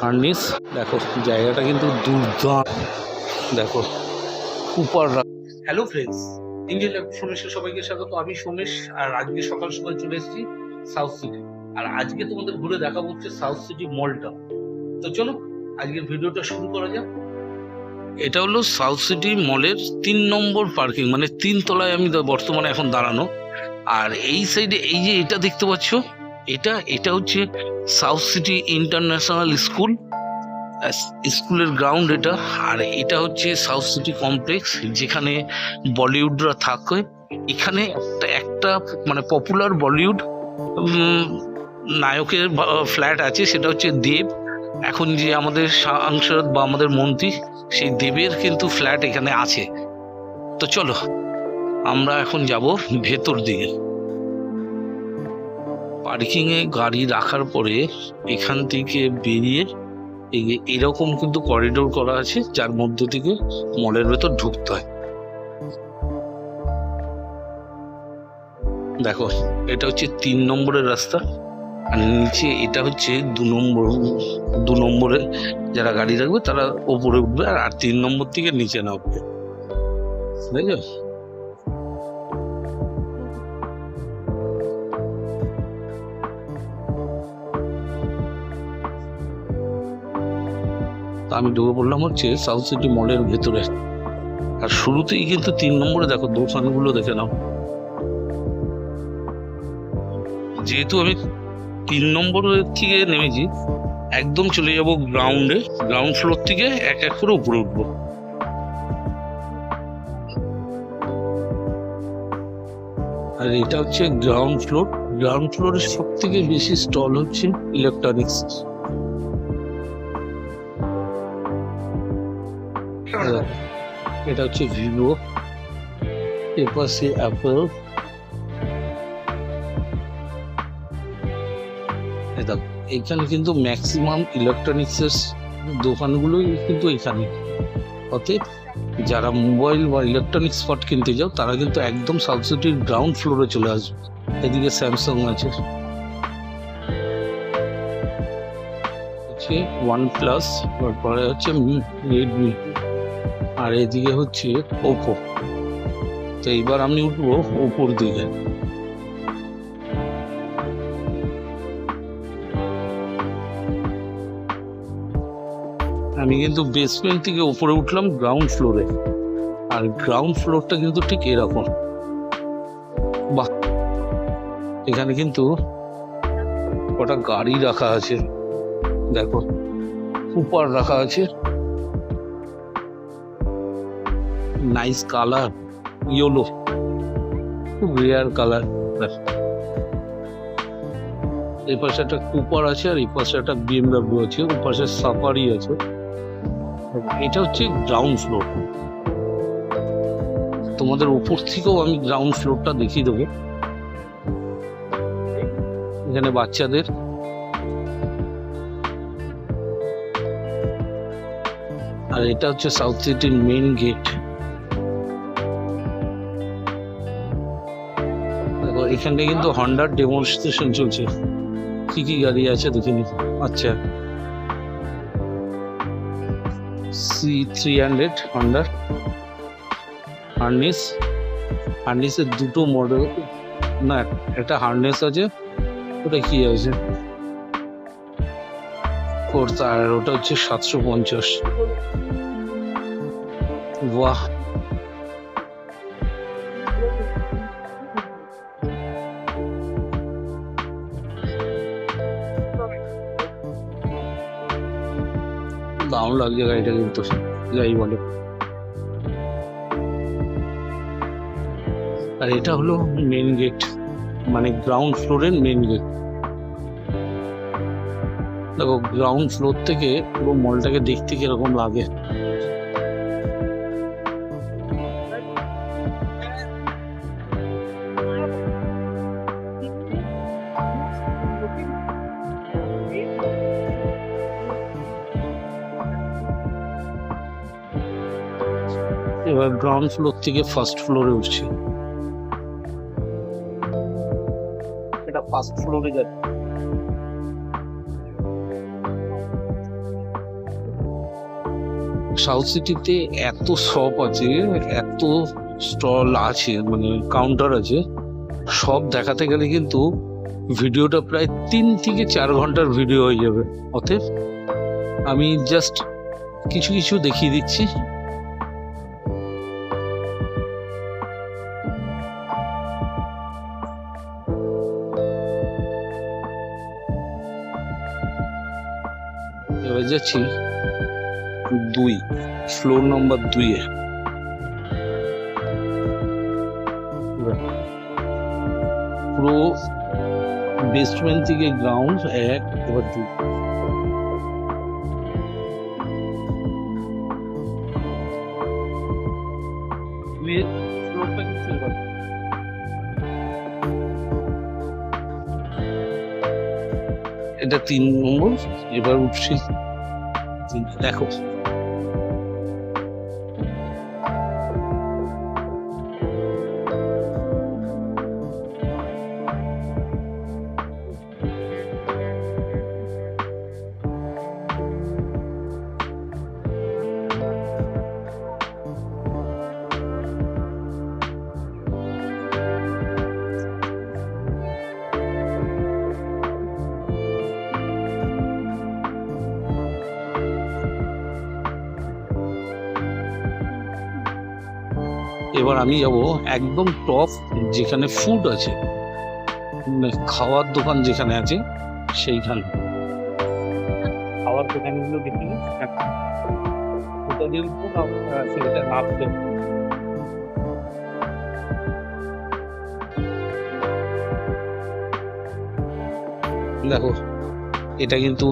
হার্নিস দেখো, জায়গাটা কিন্তু দুর্দান্ত। দেখো কুপার হ্যালো ফ্রেন্ডস ইন্ডিয়ান সোমেশের সবাইকে স্বাগত। আমি সোমেশ, আর আজকে সকাল সকাল চলে এসেছি সাউথ সিটি আর আজকে তোমাদের ঘুরে দেখাবো হচ্ছে সাউথ সিটি মলটা তো চলো, আজকের ভিডিওটা শুরু করা যাক। এটা হলো সাউথ সিটি মলের তিন নম্বর পার্কিং মানে তিন তলায় আমি বর্তমানে এখন দাঁড়ানো। আর এই সাইডে এই যে এটা দেখতে পাচ্ছ? এটা এটা হচ্ছে সাউথ সিটি ইন্টারন্যাশনাল স্কুল স্কুলের গ্রাউন্ড এটা। আর এটা হচ্ছে সাউথ সিটি কমপ্লেক্স যেখানে বলিউডরা থাকে। এখানে একটা একটা মানে পপুলার বলিউড নায়কের ফ্ল্যাট আছে, সেটা হচ্ছে দেব। এখন যে আমাদের সাংসদ বা আমাদের মন্ত্রী, সেই দেবের কিন্তু ফ্ল্যাট এখানে আছে। তো চলো, আমরা এখন যাব ভেতর দিকে। পার্কিং এ গাড়ি রাখার পরে এখান থেকে বেরিয়ে এরকম কিন্তু করিডোর করা আছে, যার মধ্য থেকে মলের ভেতর ঢুকতে হয়। দেখো, এটা হচ্ছে তিন নম্বরের রাস্তা, আর নিচে এটা হচ্ছে দু নম্বর, দু নম্বরে যারা গাড়ি রাখবে তারা ওপরে উঠবে, আর তিন নম্বর থেকে নিচে নামবে। বুঝছ আমি ঢুকে পড়লাম হচ্ছে সাউথ সিটি মলের ভেতরে। আর শুরুতেই কিন্তু তিন নম্বরে দেখো দোকানগুলো দেখে নাও। যেহেতু আমি তিন নম্বর থেকে নেমেছি, একদম চলে যাব গ্রাউন্ডে গ্রাউন্ড ফ্লোর থেকে এক এক করে উপরে উঠবো। আর এটা হচ্ছে গ্রাউন্ড ফ্লোর গ্রাউন্ড ফ্লোরের সব থেকে বেশি স্টল হচ্ছে ইলেকট্রনিক্স এটা হচ্ছে ভিভো এপাশে অ্যাপেল দেখো এখানে কিন্তু ম্যাক্সিমাম ইলেকট্রনিক্সের দোকানগুলোই কিন্তু এখানে। অতএব যারা মোবাইল বা ইলেকট্রনিক্স স্পট কিনতে যাও, তারা কিন্তু একদম সাউথ সিটির গ্রাউন্ড ফ্লোরে চলে আসবে। এদিকে স্যামসাং আছে। হচ্ছে ওয়ান প্লাস তারপরে হচ্ছে রেডমি আর এদিকে হচ্ছে ওপো। তো এইবার আমি উঠবো ওপোর দিকে। আমি কিন্তু বেসমেন্ট থেকে উপরে উঠলাম গ্রাউন্ড ফ্লোরে আর গ্রাউন্ড ফ্লোরটা কিন্তু ঠিক এরকম। বাহ! এখানে কিন্তু কটা গাড়ি রাখা আছে। দেখো কুপার রাখা আছে। কালার ইয়েলো খুব রেয়ার কালার এই পাশে একটা কুপার আছে আর এই পাশে একটা বিএমডাব্লিউ আছে, ওই পাশে সাফারি আছে। এটা হচ্ছে গ্রাউন্ড ফ্লোর তোমাদের উপর থেকেও আমি গ্রাউন্ড ফ্লোরটা দেখিয়ে দেবো। এখানে বাচ্চাদের আর এটা হচ্ছে সাউথ সিটির মেইন গেট এখানে কিন্তু হন্ডার ডেমনস্ট্রেশন চলছে। কি কি গাড়ি আছে দেখে নি আচ্ছা। সি থ্রি হান্ড্রেড হন্ডার হার্নেস হার্নেসের দুটো মডেল না, একটা হার্নেস আছে, ওটা কি আছে? আর ওটা হচ্ছে সাতশো পঞ্চাশ। বাহ! দারুণ লাগছে গাড়িটা কিন্তু। যাই বলে। আর এটা হলো মেন গেট মানে গ্রাউন্ড ফ্লোরের মেন গেট দেখো গ্রাউন্ড ফ্লোর থেকে পুরো মলটাকে দেখতে কীরকম লাগে। এবার গ্রাউন্ড ফ্লোর থেকে ফার্স্ট ফ্লোরে উঠছি। এটা ফার্স্ট ফ্লোরে যাচ্ছে। সাউথ সিটিতে এত শপ আছে এত স্টল আছে মানে কাউন্টার আছে সব দেখাতে গেলে কিন্তু ভিডিওটা প্রায় তিন থেকে চার ঘণ্টার ভিডিও হয়ে যাবে। অতএব আমি জাস্ট কিছু কিছু দেখিয়ে দিচ্ছি। এবার যাচ্ছি দুই ফ্লোর নম্বর দুইয়ে পুরো বেসমেন্ট থেকে গ্রাউন্ড এক এবার দুই। এটা তিন নম্বর এবার উঠছি। দেখো। এবার আমি যাব একদম টপ যেখানে ফুড আছে মানে খাওয়ার দোকান যেখানে আছে সেইখানে। খাওয়ার দোকানগুলো দেখি সেটা দেখো এটা কিন্তু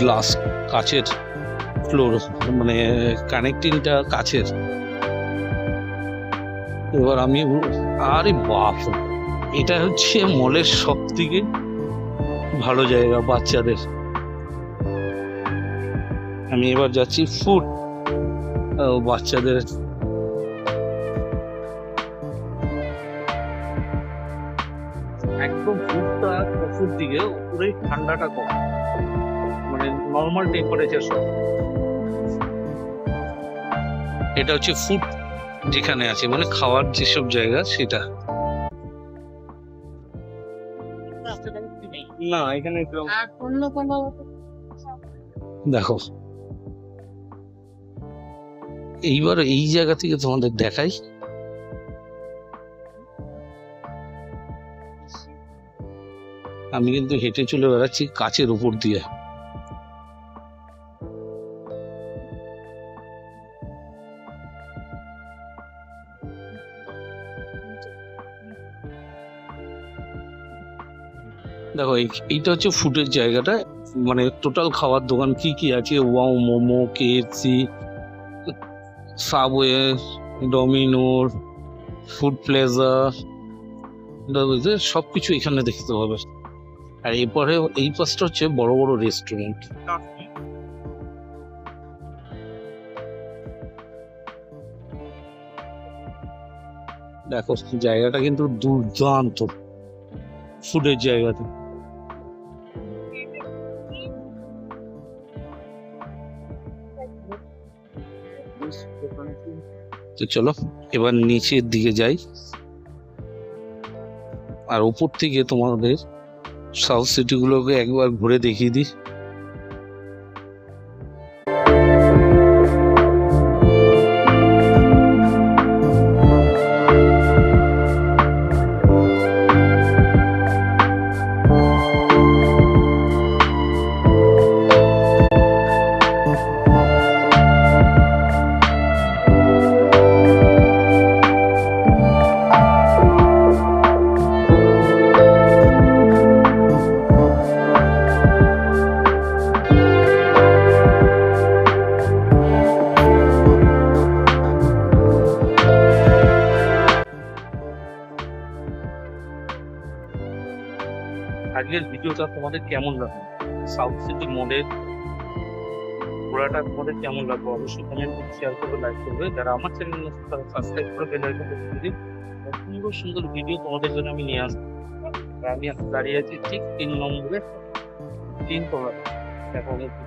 গ্লাস কাচের ফ্লোর মানে কানেক্টিংটা কাচের। এবার আমি আরে বাপ এটা হচ্ছে মলের সব থেকে ভালো জায়গা বাচ্চাদের। আমি এবার যাচ্ছি ফুড বাচ্চাদের। একদম ফুডটা কফুর দিকে উপরে ঠান্ডাটা কম। মানে নর্মাল টেম্পারেচার সব। এটা হচ্ছে ফুড যেখানে আছে মানে খাওয়ার যেসব জায়গা সেটা। না এখানে দেখো। এইবার এই জায়গা থেকে তোমাদের দেখাই। আমি কিন্তু হেঁটে চলে বেড়াচ্ছি কাচের উপর দিয়ে। দেখো, এই- এইটা হচ্ছে ফুডের জায়গাটা। মানে টোটাল খাওয়ার দোকান কি কি আছে? ওয়াও মোমো কেএফসি সাবওয়ে ডমিনোর ফুড প্লেজা সব কিছু এখানে দেখতে পাবে। আর এরপরে এই পাশটা হচ্ছে বড় বড় রেস্টুরেন্ট দেখো, জায়গাটা কিন্তু দুর্দান্ত। ফুডের জায়গাতে তো চলো, এবার নিচের দিকে যাই। আর উপর থেকে তোমাদের সাউথ সিটিগুলোকে একবার ঘুরে দেখিয়ে দিই। ভিডিওটা তোমাদের কেমন লাগল? সাউথ সিটি মলের ঘোরাটা তোমাদের কেমন লাগল? অবশ্যই কমেন্ট করে শেয়ার করবে লাইক করবে। যারা আমার চ্যানেল তারা সাবস্ক্রাইব করে বেল আইকনটা টিপে দিন। সুন্দর সুন্দর ভিডিও তোমাদের জন্য আমি নিয়ে আসব। আমি এখন দাঁড়িয়ে আছি ঠিক তিন নম্বরে। তিন তলা দেখো দেখি।